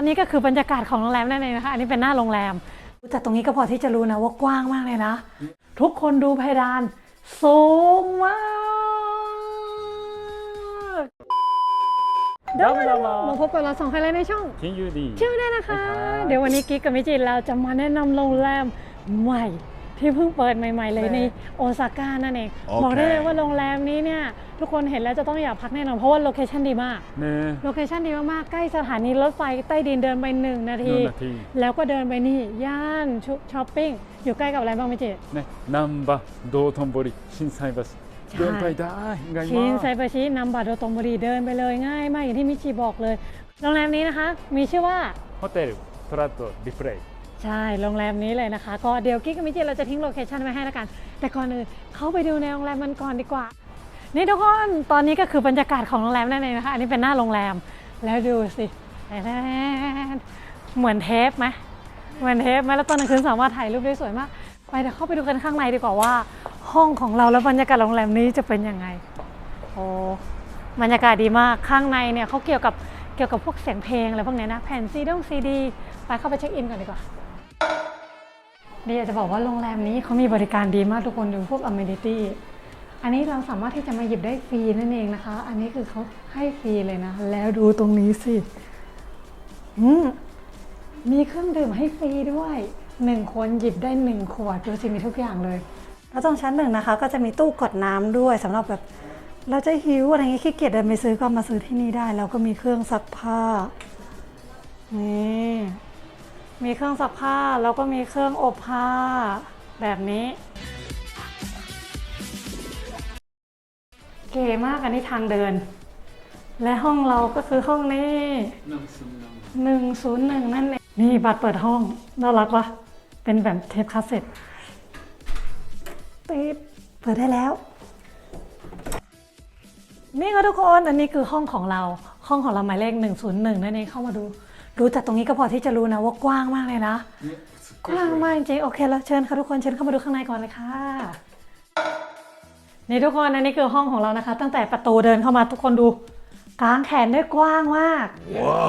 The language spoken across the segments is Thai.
อนนี้ก็คือบรรยากาศของโรงแรมนั่นเองนะคะอันนี้เป็นหน้าโรงแรมจากตรงนี้ก็พอที่จะรู้นะว่ากว้างมากเลยนะ ทุกคนดูเพดานสูงมากดังนั้นมาพบกับเราสองคนเลยในช่องทิ้งยูดีเชื่อได้นะคะ เดี๋ยววันนี้กิ๊กกับมิจิเราจะมาแนะนำโรงแรมใหม่ ที่เพิ่งเปิดใหม่ ๆ เลยในโอซาก้านั่นเอง โอเค บอกได้เลยว่าโรงแรมนี้เนี่ยทุกคนเห็นแล้วจะต้องอยากพักแน่นอนเพราะว่าโลเคชั่นดีมาก ね โลเคชั่นดีมากๆ ใกล้สถานีรถไฟใต้ดินเดินไปหนึ่งนาที หนึ่งนาที แล้วก็เดินไปนี่ ย่านชุช้อปปิ้ง อยู่ใกล้กับอะไรบ้างมิจิ ね難波道頓堀心斎橋 ใช่ เดินไปได้ไง ชิน มา ไซบาชินัมบาโดโตมบุรีเดินไปเลยง่ายมากอย่างที่มิจิบอกเลย โรงแรมนี้นะคะ มีชื่อว่า ホテルトラッドリプレイ ใช่โรงแรมนี้เลยนะคะ ก็เดี๋ยวกิ๊กกับมิจิเราจะทิ้งโลเคชันไว้ให้แล้วกัน แต่ก่อนอื่นเข้าไปดูในโรงแรมมันก่อนดีกว่า นี่ทุกคนตอนนี้ก็คือบรรยากาศของโรงแรมนั่นเองนะคะ อันนี้เป็นหน้าโรงแรมแล้วดูสิเหมือนเทปไหมเหมือนเทปไหมแล้วตอนกลางคืนสามารถถ่ายรูปได้สวยมาก ไปเดี๋ยวเข้าไปดูกันข้างในดีกว่าว่า ห้องของเราแล้วบรรยากาศโรงแรมนี้จะเป็นยังไงโอ้บรรยากาศดีมากข้างในเนี่ยเขาเกี่ยวกับเกี่ยวกับพวกเสียงเพลงอะไรพวกนี้นะแผ่นซีดงซีดี ไปเข้าไปเช็คอินก่อนดีกว่า นี่อยากจะบอกว่าโรงแรมนี้เขามีบริการดีมากทุกคนดูพวก amenity อันนี้เราสามารถที่จะมาหยิบได้ฟรีนั่นเองนะคะ อันนี้คือเขาให้ฟรีเลยนะ แล้วดูตรงนี้สิอืมมีเครื่องดื่มให้ฟรีด้วยหนึ่งคนหยิบได้หนึ่งขวดดูสิมีทุกอย่างเลย แล้วตรงชั้นหนึ่งนะคะ ก็จะมีตู้กดน้ำด้วยสำหรับแบบเราจะหิวอะไรเงี้ยขี้เกียจเดินไปซื้อก็มาซื้อที่นี่ได้ แล้วก็มีเครื่องซักผ้านี่ มีเครื่องซักผ้าแล้วก็มีเครื่องอบผ้าแบบนี้ เก๋มากอันนี้ทางเดิน และห้องเราก็คือห้องนี้หนึ่งศูนย์หนึ่งนั่นเองนี่บัตรเปิดห้องน่ารักปะเป็นแบบเทปคาสเซ็ตปิ๊บเปิดได้แล้ว นี่ค่ะทุกคนอันนี้คือห้องของเราห้องของเราหมายเลข 101นั่นเองเข้ามาดู ดูจากตรงนี้ก็พอที่จะรู้นะว่ากว้างมากเลยนะ กว้างมากจริงๆโอเคแล้วเชิญค่ะทุกคนเชิญเข้ามาดูข้างในก่อนเลยค่ะ นี่ทุกคนอันนี้คือห้องของเรานะคะ ตั้งแต่ประตูเดินเข้ามาทุกคนดูกางแขนได้กว้างมาก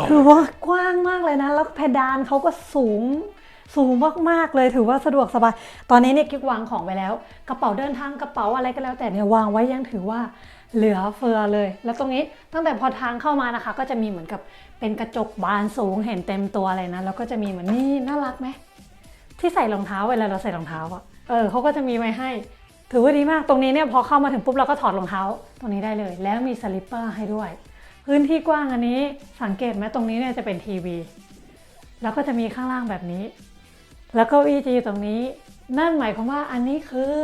ถือว่ากว้างมากเลยนะ แล้วเพดานเขาก็สูงสูงมากๆเลยถือว่าสะดวกสบาย ตอนนี้เนี่ยกิ๊กวางของไปแล้ว กระเป๋าเดินทางกระเป๋าอะไรก็แล้ว แต่เนี่ยวางไว้ยังถือว่า เหลือเฟือเลย แล้วตรงนี้ตั้งแต่พอทางเข้ามานะคะ ก็จะมีเหมือนกับเป็นกระจกบานสูงเห็นเต็มตัวเลยนะ แล้วก็จะมีเหมือนนี่น่ารักไหมที่ใส่รองเท้าเวลาเราใส่รองเท้าอะเออเขาก็จะมีไว้ให้ ถือว่าดีมากตรงนี้เนี่ยพอเข้ามาถึงปุ๊บเราก็ถอดรองเท้าตรงนี้ได้เลย แล้วมีสลิปเปอร์ให้ด้วย พื้นที่กว้างอันนี้สังเกตไหมตรงนี้เนี่ยจะเป็นทีวี แล้วก็จะมีข้างล่างแบบนี้ แล้วก็วีจีตรงนี้ นั่นหมายความว่าอันนี้คือ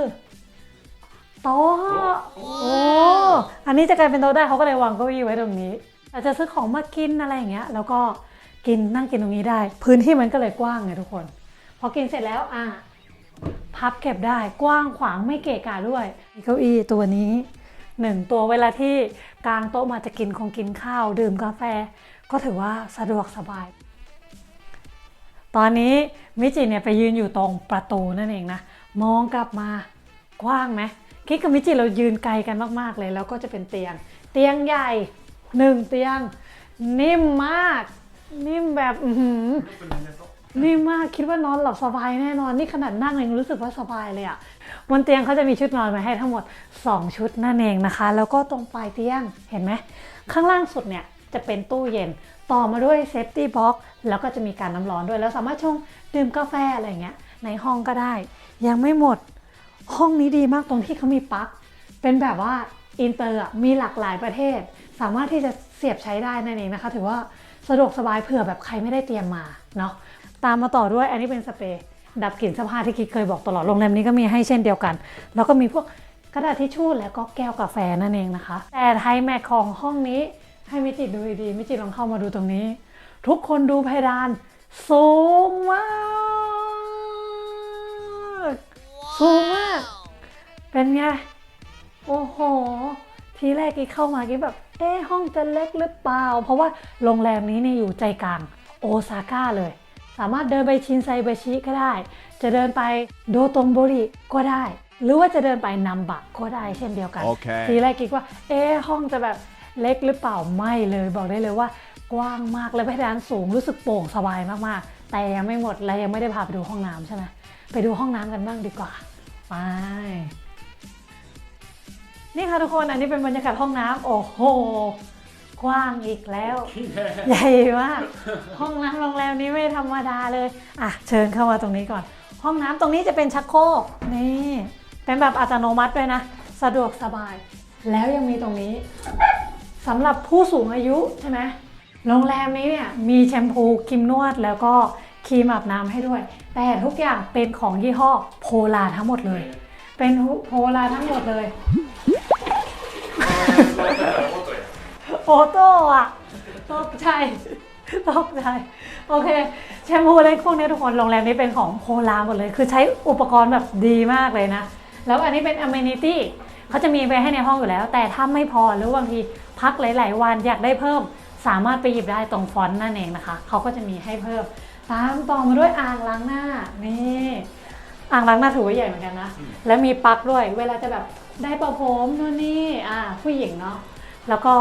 โต๊ะโอ้อันนี้จะกลายเป็นโต๊ะได้เขาก็เลยวางเก้าอี้ไว้ตรงนี้ อาจจะซื้อของมากินอะไรอย่างเงี้ย แล้วก็กินนั่งกินตรงนี้ได้ พื้นที่มันก็เลยกว้างไงทุกคน พอกินเสร็จแล้วอะพับเก็บได้กว้างขวางไม่เกะกะด้วยมีเก้าอี้ตัวนี้หนึ่งตัวเวลาที่กลางโต๊ะมาจะกินคงกินข้าว ดื่มกาแฟ ก็ถือว่าสะดวกสบาย ตอนนี้มิจิเนี่ยไปยืนอยู่ตรงประตูนั่นเองนะ มองกลับมากว้างไหม คิดกับมิจิเรายืนไกลกันมากๆเลย แล้วก็จะเป็นเตียง เตียงใหญ่หนึ่งเตียง นิ่มมาก นิ่มแบบอือหือนิ่มมากคิดว่านอนหลับสบายแน่นอนนี่ขนาดนั่งยังรู้สึกว่าสบายเลยอะ่ะบนเตียงเขาจะมีชุดนอนมาให้ทั้งหมด 2 ชุดนั่นเองนะคะ แล้วก็ตรงปลายเตียงเห็นไหมข้างล่างสุดเนี่ยจะเป็นตู้เย็นต่อมาด้วยเซฟตี้บ็อกแล้วก็จะมีการน้ำร้อนด้วย แล้วสามารถชงดื่มกาแฟอะไรเงี้ยในห้องก็ได้ ยังไม่หมด ห้องนี้ดีมากตรงที่เขามีปลั๊กเป็นแบบว่าอินเตอร์มีหลากหลายประเทศ สามารถที่จะเสียบใช้ได้นั่นเองนะคะ ถือว่าสะดวกสบายเผื่อแบบใครไม่ได้เตรียมมาเนาะตามมาต่อด้วยอันนี้เป็นสเปรย์ดับกลิ่นเสื้อผ้าที่คิดเคยบอกตลอดโรงแรมนี้ก็มีให้เช่นเดียวกัน แล้วก็มีพวกกระดาษทิชชู่แล้วก็แก้วกาแฟนั่นเองนะคะ แต่ไทแม็กของห้องนี้ให้มิจิดูดีมิจิลองเข้ามาดูตรงนี้ ทุกคนดูเพดานสูงมาก สูงมาก เป็นไง โอ้โห ทีแรกกี้เข้ามากี้แบบ เอ๊ะห้องจะเล็กหรือเปล่า เพราะว่าโรงแรมนี้เนี่ยอยู่ใจกลางโอซาก้าเลย สามารถเดินไปชินไซบาชิก็ได้ จะเดินไปโดโตงโบริก็ได้ หรือว่าจะเดินไปนัมบะก็ได้เช่นเดียวกันโอเคทีแรกกิ๊กว่า เอ๊ะห้องจะแบบเล็กหรือเปล่าไม่เลย บอกได้เลยว่ากว้างมากและเพดานสูงรู้สึกโปร่งสบายมากๆ แต่ยังไม่หมดและยังไม่ได้พาไปดูห้องน้ำใช่ไหม ไปดูห้องน้ำกันบ้างดีกว่า ไป นี่ค่ะทุกคน อันนี้เป็นบรรยากาศห้องน้ำโอ้โห กว้างอีกแล้ว ใหญ่มาก ห้องน้ำโรงแรมนี้ไม่ธรรมดาเลย อะ เชิญเข้ามาตรงนี้ก่อน ห้องน้ำตรงนี้จะเป็นชักโครก นี่ เป็นแบบอัตโนมัติด้วยนะ สะดวกสบาย แล้วยังมีตรงนี้สำหรับผู้สูงอายุใช่ไหมโรงแรมนี้เนี่ยมีแชมพูครีมนวดแล้วก็ ครีมอาบน้ำให้ด้วย แต่ทุกอย่างเป็นของยี่ห้อโพลาทั้งหมดเลย เป็นโพลาทั้งหมดเลย โอโต้อะตกใจตกใจโอเค แชมพูอะไรพวกนี้ทุกคนโรงแรมนี้เป็นของโพลาหมดเลย คือใช้อุปกรณ์แบบดีมากเลยนะ แล้วอันนี้เป็น amenity เขาจะมีไปให้ในห้องอยู่แล้ว แต่ถ้าไม่พอหรือบางทีพักหลาย ๆ วันอยากได้เพิ่ม สามารถไปหยิบได้ตรงฟอนต์นั่นเองนะคะ เขาก็จะมีให้เพิ่ม ตามต่อมาด้วยอ่างล้างหน้านี่อ่างล้างหน้าถือว่าใหญ่เหมือนกันนะ แล้วมีปลั๊กด้วย เวลาจะแบบได้ประผมนู่นนี่อ่าผู้หญิงเนาะแล้วก็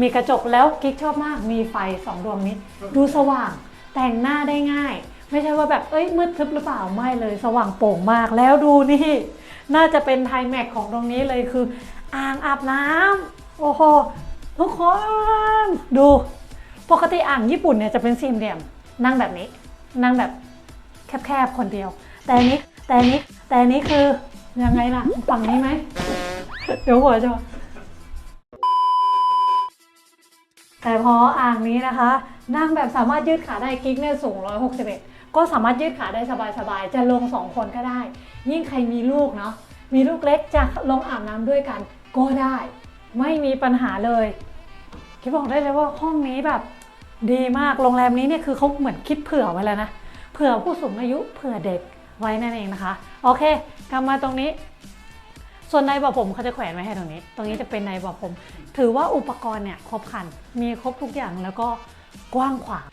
มีกระจกแล้วกิ๊กชอบมากมีไฟสองดวงนี้ ดูสว่างแต่งหน้าได้ง่าย ไม่ใช่ว่าแบบเอ้ยมืดทึบหรือเปล่าไม่เลย สว่างโปร่งมากแล้วดูนี่ น่าจะเป็นไทแม็กของตรงนี้เลยคืออ่างอาบน้ำโอ้โหทุกคน ดู ปกติอ่างญี่ปุ่นเนี่ยจะเป็นสี่เหลี่ยม นั่งแบบนี้ นั่งแบบแคบๆคนเดียว แต่อันนี้แต่อันนี้แต่อันนี้คือยังไงล่ะฝั่งนี้ไหมเดี๋ยวหัวจะแต่พออ่างนี้นะคะ นั่งแบบสามารถยืดขาได้กิ๊กเนี่ยสูง 161 ก็สามารถยืดขาได้สบายๆ จะลง 2 คนก็ได้ ยิ่งใครมีลูกเนาะมีลูกเล็กจะลงอาบน้ำด้วยกัน ก็ได้ ไม่มีปัญหาเลยคิดบอกได้เลยว่าห้องนี้แบบ ดีมาก โรงแรมนี้เนี่ยคือเขาเหมือนคิดเผื่อไว้แล้วนะ เผื่อผู้สูงอายุ เผื่อเด็กไว้นั่นเองนะคะ โอเค กลับมาตรงนี้ ส่วนในบ่อผมเขาจะแขวนไว้ให้ตรงนี้ ตรงนี้จะเป็นในบ่อผม ถือว่าอุปกรณ์เนี่ยครบครัน มีครบทุกอย่างแล้วก็กว้างขวาง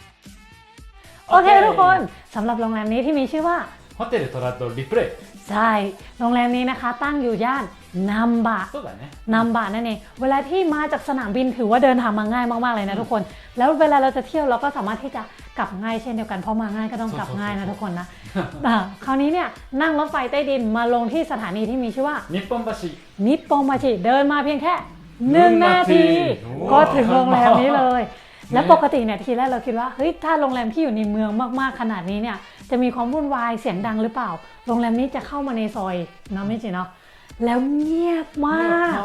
โอเค โอเค ทุกคนสำหรับโรงแรมนี้ที่มีชื่อว่า ホテルトラッドリプレイ ใช่ โรงแรมนี้นะคะ ตั้งอยู่ย่านนัมบะ そうだね นัมบะนั่นเอง เวลาที่มาจากสนามบินถือว่าเดินทางมาง่ายมากๆเลยนะทุกคน แล้วเวลาเราจะเที่ยวเราก็สามารถที่จะกลับง่ายเช่นเดียวกัน เพราะมาง่ายก็ต้องกลับง่ายนะทุกคนนะอ่าคราวนี้เนี่ยนั่งรถไฟใต้ดินมาลงที่สถานีที่มีชื่อว่า 日本橋 นิปปงมาชิเดินมาเพียงแค่หนึ่งนาที ว้าว ก็ถึงโรงแรมนี้เลย และปกติเนี่ยทีแรกเราคิดว่าเฮ้ยถ้าโรงแรมที่อยู่ในเมืองมากๆขนาดนี้เนี่ยจะมีความวุ่นวายเสียงดังหรือเปล่า โรงแรมนี้จะเข้ามาในซอยเนาะไม่จริงเนาะ แล้วเงียบมาก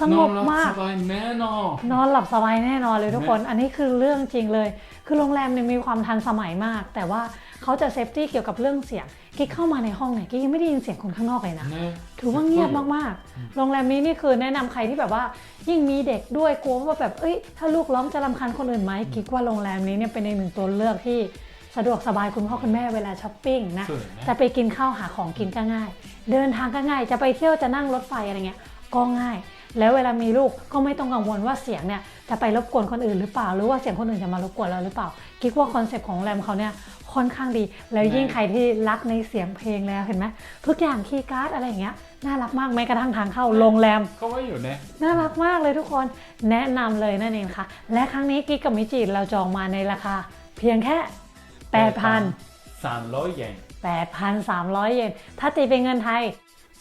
สงบมาก สบายแน่นอน นอนหลับสบายแน่นอนเลยทุกคน อันนี้คือเรื่องจริงเลย คือโรงแรมเนี่ยมีความทันสมัยมาก แต่ว่าเขาจะเซฟตี้เกี่ยวกับเรื่องเสียง กิ๊กเข้ามาในห้องเนี่ย กิ๊กยังไม่ได้ยินเสียงคนข้างนอกเลยนะねถือว่าเงียบมากๆ โรงแรมนี้นี่คือแนะนำใครที่แบบว่า ยิ่งมีเด็กด้วยกลัวว่าแบบ เอ้ย ถ้าลูกร้องจะรำคาญคนอื่นไหมคิดว่าโรงแรมนี้เนี่ยเป็นอีกหนึ่งตัวเลือกที่ สะดวกสบายคุณพ่อคุณแม่เวลาช้อปปิ้งนะ จะไปกินข้าวหาของกินก็ง่าย เดินทางก็ง่าย จะไปเที่ยวจะนั่งรถไฟอะไรเงี้ยก็ง่าย แล้วเวลามีลูกก็ไม่ต้องกังวลว่าเสียงเนี่ยจะไปรบกวนคนอื่นหรือเปล่า หรือว่าเสียงคนอื่นจะมารบกวนเราหรือเปล่าคิดว่าคอนเซปต์ของแรมเขาเนี่ยค่อนข้างดี แล้วยิ่งใครที่รักในเสียงเพลงแล้วเห็นไหมทุกอย่างคีย์การ์ดอะไรอย่างเงี้ยน่ารักมากแม้กระทั่งทางเข้าโรงแรมก็ว่าอยู่นะน่ารักมากเลยทุกคนแนะนำเลยนั่นเองค่ะ และครั้งนี้กิ๊กกับมิจิเราจองมาในราคา เพียงแค่ แปดพันสามร้อยเยนแปดพันสามร้อยเยนถ้าตีเป็นเงินไทย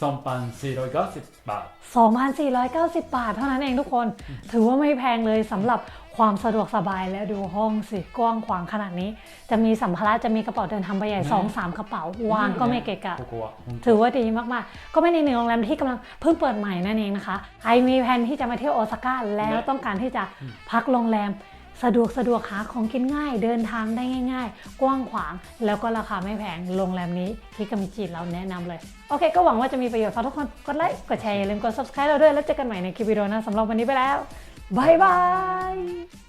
สองพันสี่ร้อยเก้าสิบบาทสองพันสี่ร้อยเก้าสิบบาท เท่านั้นเองทุกคน ถือว่าไม่แพงเลยสำหรับความสะดวกสบายและดูห้องสิกว้างขวางขนาดนี้ จะมีสัมภาระจะมีกระเป๋าเดินทางใบใหญ่สองสามกระเป๋าวางก็ไม่เกะกะ ถือว่าดีมากๆ ก็ไม่ในหนึ่งโรงแรมที่กำลังเพิ่งเปิดใหม่นั่นเองนะคะใครมีแผนที่จะมาเที่ยวโอซาก้าแล้วต้องการที่จะพักโรงแรม สะดวกสะดวกหาของกินง่ายเดินทางได้ง่าย ๆ กว้างขวางแล้วก็ราคาไม่แพงโรงแรมนี้ที่กามิจิเราแนะนำเลย โอเค ก็หวังว่าจะมีประโยชน์ฝากทุกคนกดไลค์กดแชร์อย่าลืมกด subscribe เราด้วยแล้วเจอกันใหม่ในคลิปวิดีโอหนะสำหรับวันนี้ไปแล้วบายบาย